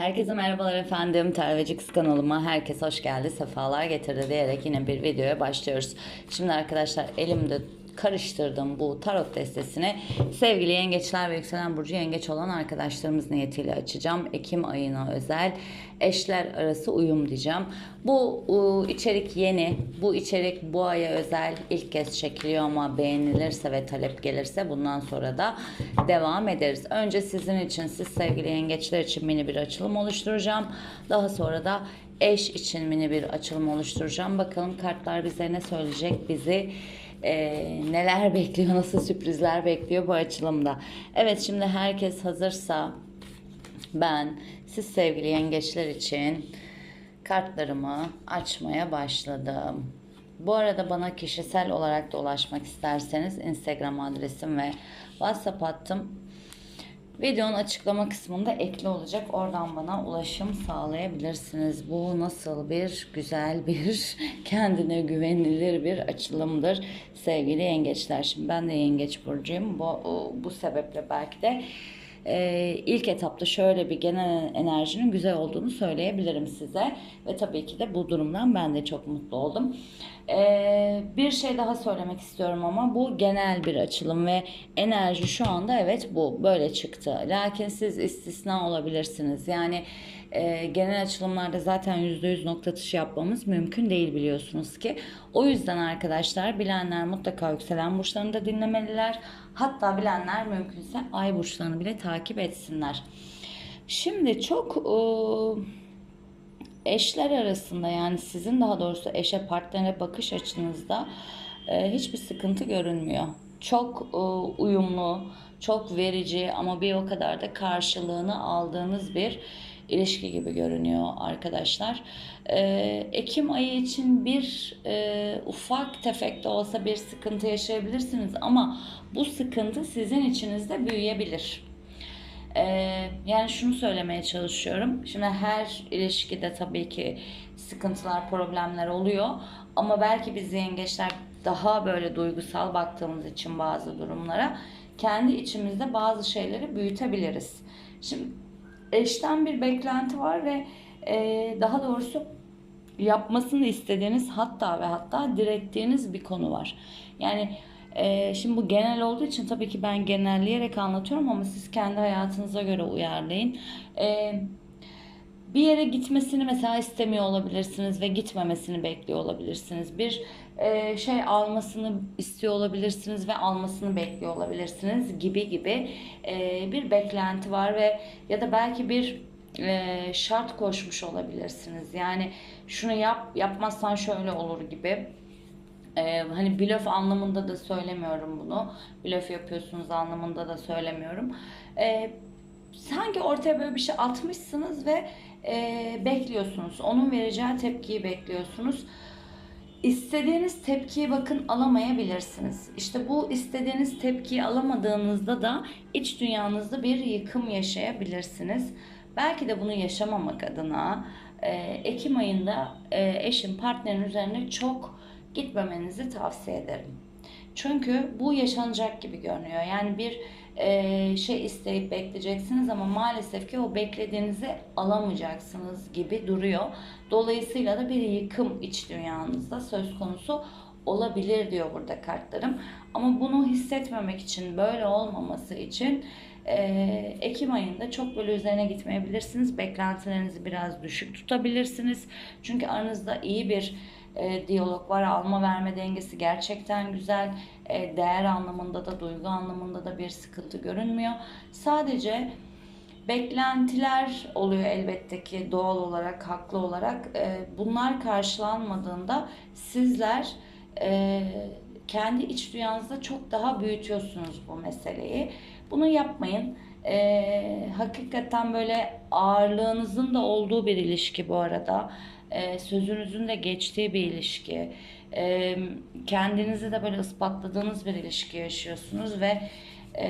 Herkese merhabalar efendim. Terveci kanalıma herkes hoş geldi, sefalar getirdi diyerek yine bir videoya başlıyoruz. Şimdi arkadaşlar elimde karıştırdım bu tarot destesini sevgili yengeçler ve yükselen burcu yengeç olan arkadaşlarımız niyetiyle açacağım. Ekim ayına özel eşler arası uyum diyeceğim. Bu ıı, içerik yeni. Bu içerik bu aya özel ilk kez çekiliyor ama beğenilirse ve talep gelirse bundan sonra da devam ederiz. Önce sizin için, siz sevgili yengeçler için mini bir açılım oluşturacağım. Daha sonra da eş için mini bir açılım oluşturacağım. Bakalım kartlar bize ne söyleyecek, bizi e, neler bekliyor, nasıl sürprizler bekliyor bu açılımda. Evet şimdi herkes hazırsa ben siz sevgili yengeçler için kartlarımı açmaya başladım. Bu arada bana kişisel olarak da ulaşmak isterseniz Instagram adresim ve WhatsApp hattım videonun açıklama kısmında ekli olacak. Oradan bana ulaşım sağlayabilirsiniz. Bu nasıl bir güzel bir kendine güvenilir bir açılımdır sevgili yengeçler. Şimdi ben de yengeç burcuyum. Bu, bu sebeple belki de ee, ilk etapta şöyle bir genel enerjinin güzel olduğunu söyleyebilirim size. Ve tabii ki de bu durumdan ben de çok mutlu oldum. Ee, bir şey daha söylemek istiyorum ama bu genel bir açılım ve enerji şu anda evet bu böyle çıktı. Lakin siz istisna olabilirsiniz. Yani e, genel açılımlarda zaten %100 nokta atışı yapmamız mümkün değil biliyorsunuz ki. O yüzden arkadaşlar bilenler mutlaka yükselen burçlarını da dinlemeliler. Hatta bilenler mümkünse ay burçlarını bile takip etsinler. Şimdi çok e, eşler arasında yani sizin daha doğrusu eşe partnere bakış açınızda e, hiçbir sıkıntı görünmüyor. Çok e, uyumlu, çok verici ama bir o kadar da karşılığını aldığınız bir ilişki gibi görünüyor arkadaşlar. Ee, Ekim ayı için bir e, ufak tefek de olsa bir sıkıntı yaşayabilirsiniz ama bu sıkıntı sizin içinizde büyüyebilir. Ee, yani şunu söylemeye çalışıyorum. Şimdi her ilişkide tabii ki sıkıntılar, problemler oluyor. Ama belki biz yengeçler daha böyle duygusal baktığımız için bazı durumlara kendi içimizde bazı şeyleri büyütebiliriz. Şimdi eşten bir beklenti var ve e, daha doğrusu yapmasını istediğiniz hatta ve hatta direttiğiniz bir konu var. Yani e, şimdi bu genel olduğu için tabii ki ben genelleyerek anlatıyorum ama siz kendi hayatınıza göre uyarlayın. E, bir yere gitmesini mesela istemiyor olabilirsiniz ve gitmemesini bekliyor olabilirsiniz. Bir e, şey almasını istiyor olabilirsiniz ve almasını bekliyor olabilirsiniz gibi gibi e, bir beklenti var ve ya da belki bir e, şart koşmuş olabilirsiniz. Yani şunu yap yapmazsan şöyle olur gibi. Ee, hani blöf anlamında da söylemiyorum bunu. Blöf yapıyorsunuz anlamında da söylemiyorum. Sanki ortaya böyle bir şey atmışsınız ve bekliyorsunuz. Onun vereceği tepkiyi bekliyorsunuz. İstediğiniz tepkiyi bakın alamayabilirsiniz. İşte bu istediğiniz tepkiyi alamadığınızda da iç dünyanızda bir yıkım yaşayabilirsiniz. Belki de bunu yaşamamak adına e, Ekim ayında e, eşin partnerin üzerine çok gitmemenizi tavsiye ederim. Çünkü bu yaşanacak gibi görünüyor. Yani bir e, şey isteyip bekleyeceksiniz ama maalesef ki o beklediğinizi alamayacaksınız gibi duruyor. Dolayısıyla da bir yıkım iç dünyanızda söz konusu olabilir diyor burada kartlarım. Ama bunu hissetmemek için, böyle olmaması için e, Ekim ayında çok böyle üzerine gitmeyebilirsiniz. Beklentilerinizi biraz düşük tutabilirsiniz. Çünkü aranızda iyi bir e, diyalog var. Alma verme dengesi gerçekten güzel. E, değer anlamında da duygu anlamında da bir sıkıntı görünmüyor. Sadece beklentiler oluyor elbette ki doğal olarak, haklı olarak. E, bunlar karşılanmadığında sizler e, kendi iç dünyanızda çok daha büyütüyorsunuz bu meseleyi. Bunu yapmayın. E, hakikaten böyle ağırlığınızın da olduğu bir ilişki bu arada e, sözünüzün de geçtiği bir ilişki. E, kendinizi de böyle ispatladığınız bir ilişki yaşıyorsunuz ve e,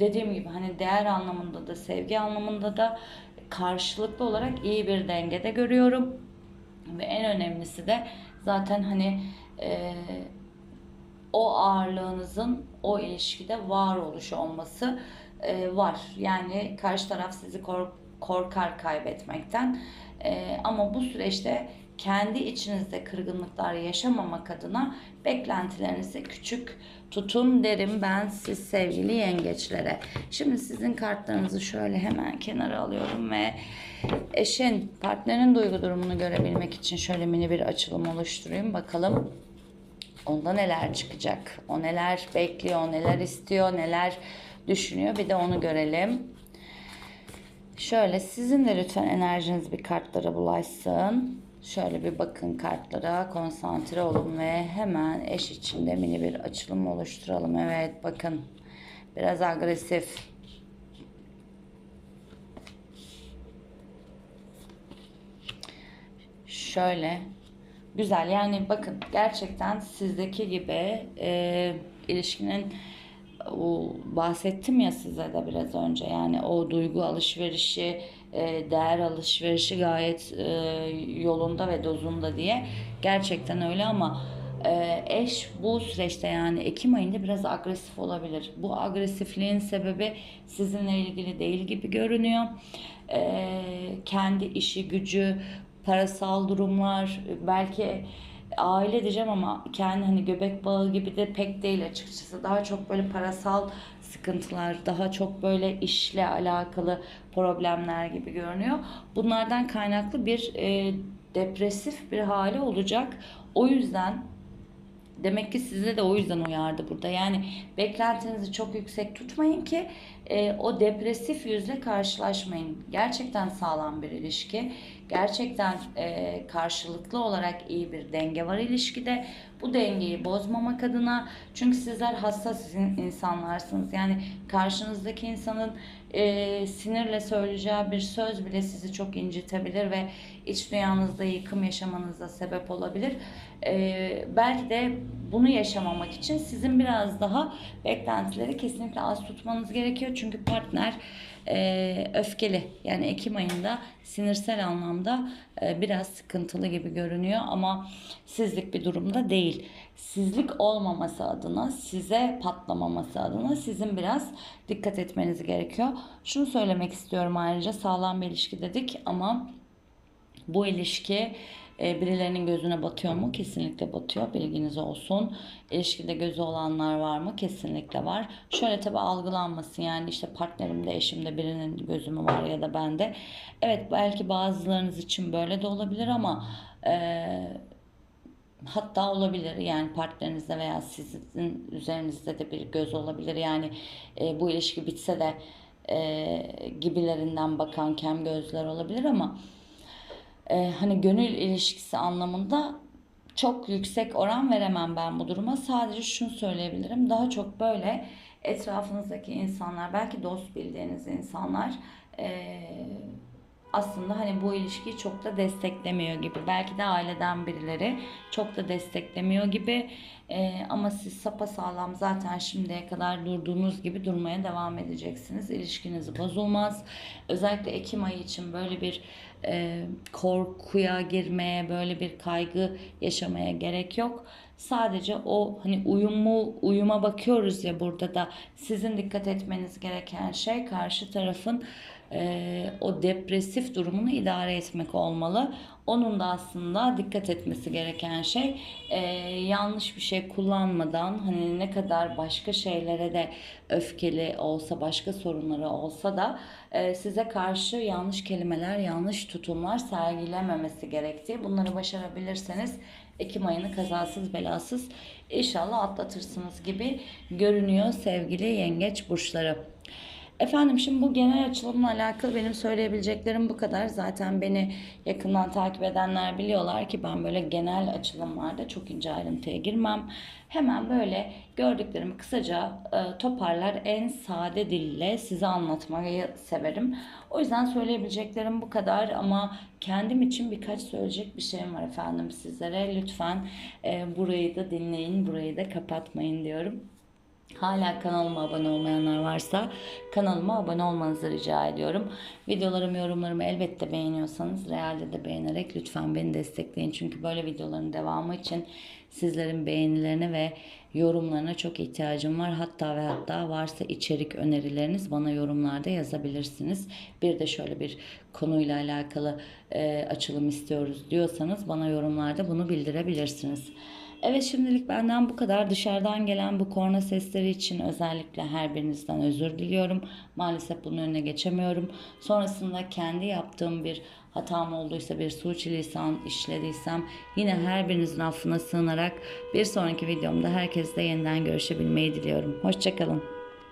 dediğim gibi hani değer anlamında da sevgi anlamında da karşılıklı olarak iyi bir dengede görüyorum. Ve en önemlisi de zaten hani o ağırlığınızın o ilişkide var oluşu olması var. Yani karşı taraf sizi kork korkar kaybetmekten. Ee, ama bu süreçte kendi içinizde kırgınlıklar yaşamamak adına beklentilerinizi küçük tutun derim ben siz sevgili yengeçlere. Şimdi sizin kartlarınızı şöyle hemen kenara alıyorum ve eşin, partnerin duygu durumunu görebilmek için şöyle mini bir açılım oluşturayım. Bakalım onda neler çıkacak. O neler bekliyor, neler istiyor, neler düşünüyor. Bir de onu görelim. Şöyle sizin de lütfen enerjiniz bir kartlara bulaşsın. Şöyle bir bakın kartlara, konsantre olun ve hemen eş içinde mini bir açılım oluşturalım. Evet bakın biraz agresif. Şöyle güzel yani bakın gerçekten sizdeki gibi e, ilişkinin o bahsettim ya size de biraz önce yani o duygu alışverişi e, değer alışverişi gayet e, yolunda ve dozunda diye gerçekten öyle ama e, eş bu süreçte yani Ekim ayında biraz agresif olabilir. Bu agresifliğin sebebi sizinle ilgili değil gibi görünüyor. E, kendi işi gücü parasal durumlar belki aile diyeceğim ama kendi hani göbek bağı gibi de pek değil açıkçası. Daha çok böyle parasal sıkıntılar, daha çok böyle işle alakalı problemler gibi görünüyor. Bunlardan kaynaklı bir e, depresif bir hali olacak. O yüzden Demek ki size de o yüzden uyardı burada. Yani beklentinizi çok yüksek tutmayın ki e, o depresif yüzle karşılaşmayın. Gerçekten sağlam bir ilişki. Gerçekten e, karşılıklı olarak iyi bir denge var ilişkide. Bu dengeyi bozmamak adına çünkü sizler hassas insanlarsınız. Yani karşınızdaki insanın e, sinirle söyleyeceği bir söz bile sizi çok incitebilir ve iç dünyanızda yıkım yaşamanıza sebep olabilir. E, belki de bunu yaşamamak için sizin biraz daha beklentileri kesinlikle az tutmanız gerekiyor. Çünkü partner e, öfkeli. Yani Ekim ayında sinirsel anlamda e, biraz sıkıntılı gibi görünüyor ama sizlik bir durumda değil. Sizlik olmaması adına, size patlamaması adına sizin biraz dikkat etmeniz gerekiyor. Şunu söylemek istiyorum ayrıca sağlam bir ilişki dedik ama bu ilişki e, birilerinin gözüne batıyor mu? Kesinlikle batıyor. Bilginiz olsun. İlişkide gözü olanlar var mı? Kesinlikle var. Şöyle tabi algılanmasın yani işte partnerimde, eşimde birinin gözü mü var ya da bende. Evet belki bazılarınız için böyle de olabilir ama e, hatta olabilir yani partnerinizde veya sizin üzerinizde de bir göz olabilir. Yani e, bu ilişki bitse de e, gibilerinden bakan kem gözler olabilir ama e, hani gönül ilişkisi anlamında çok yüksek oran veremem ben bu duruma. Sadece şunu söyleyebilirim. Daha çok böyle etrafınızdaki insanlar, belki dost bildiğiniz insanlar e, aslında hani bu ilişkiyi çok da desteklemiyor gibi. Belki de aileden birileri çok da desteklemiyor gibi. Ee, ama siz sapa sağlam zaten şimdiye kadar durduğunuz gibi durmaya devam edeceksiniz. İlişkiniz bozulmaz. Özellikle Ekim ayı için böyle bir e, korkuya girmeye, böyle bir kaygı yaşamaya gerek yok. Sadece o hani uyumu uyuma bakıyoruz ya burada da sizin dikkat etmeniz gereken şey karşı tarafın e, o depresif durumunu idare etmek olmalı. Onun da aslında dikkat etmesi gereken şey e, yanlış bir şey kullanmadan hani ne kadar başka şeylere de öfkeli olsa başka sorunları olsa da e, size karşı yanlış kelimeler yanlış tutumlar sergilememesi gerektiği bunları başarabilirseniz Ekim ayını kazasız belasız inşallah atlatırsınız gibi görünüyor sevgili yengeç burçları. Efendim şimdi bu genel açılımla alakalı benim söyleyebileceklerim bu kadar. Zaten beni yakından takip edenler biliyorlar ki ben böyle genel açılımlarda çok ince ayrıntıya girmem. Hemen böyle gördüklerimi kısaca e, toparlar en sade dille size anlatmayı severim. O yüzden söyleyebileceklerim bu kadar ama kendim için birkaç söyleyecek bir şeyim var efendim sizlere. Lütfen e, burayı da dinleyin, burayı da kapatmayın diyorum. Hala kanalıma abone olmayanlar varsa kanalıma abone olmanızı rica ediyorum. Videolarımı, yorumlarımı elbette beğeniyorsanız realde de beğenerek lütfen beni destekleyin. Çünkü böyle videoların devamı için sizlerin beğenilerine ve yorumlarına çok ihtiyacım var. Hatta ve hatta varsa içerik önerileriniz bana yorumlarda yazabilirsiniz. Bir de şöyle bir konuyla alakalı e, açılım istiyoruz diyorsanız bana yorumlarda bunu bildirebilirsiniz. Evet şimdilik benden bu kadar. Dışarıdan gelen bu korna sesleri için özellikle her birinizden özür diliyorum. Maalesef bunun önüne geçemiyorum. Sonrasında kendi yaptığım bir hatam olduysa bir suçilisan işlediysem yine her birinizin affına sığınarak bir sonraki videomda herkesle yeniden görüşebilmeyi diliyorum. Hoşçakalın.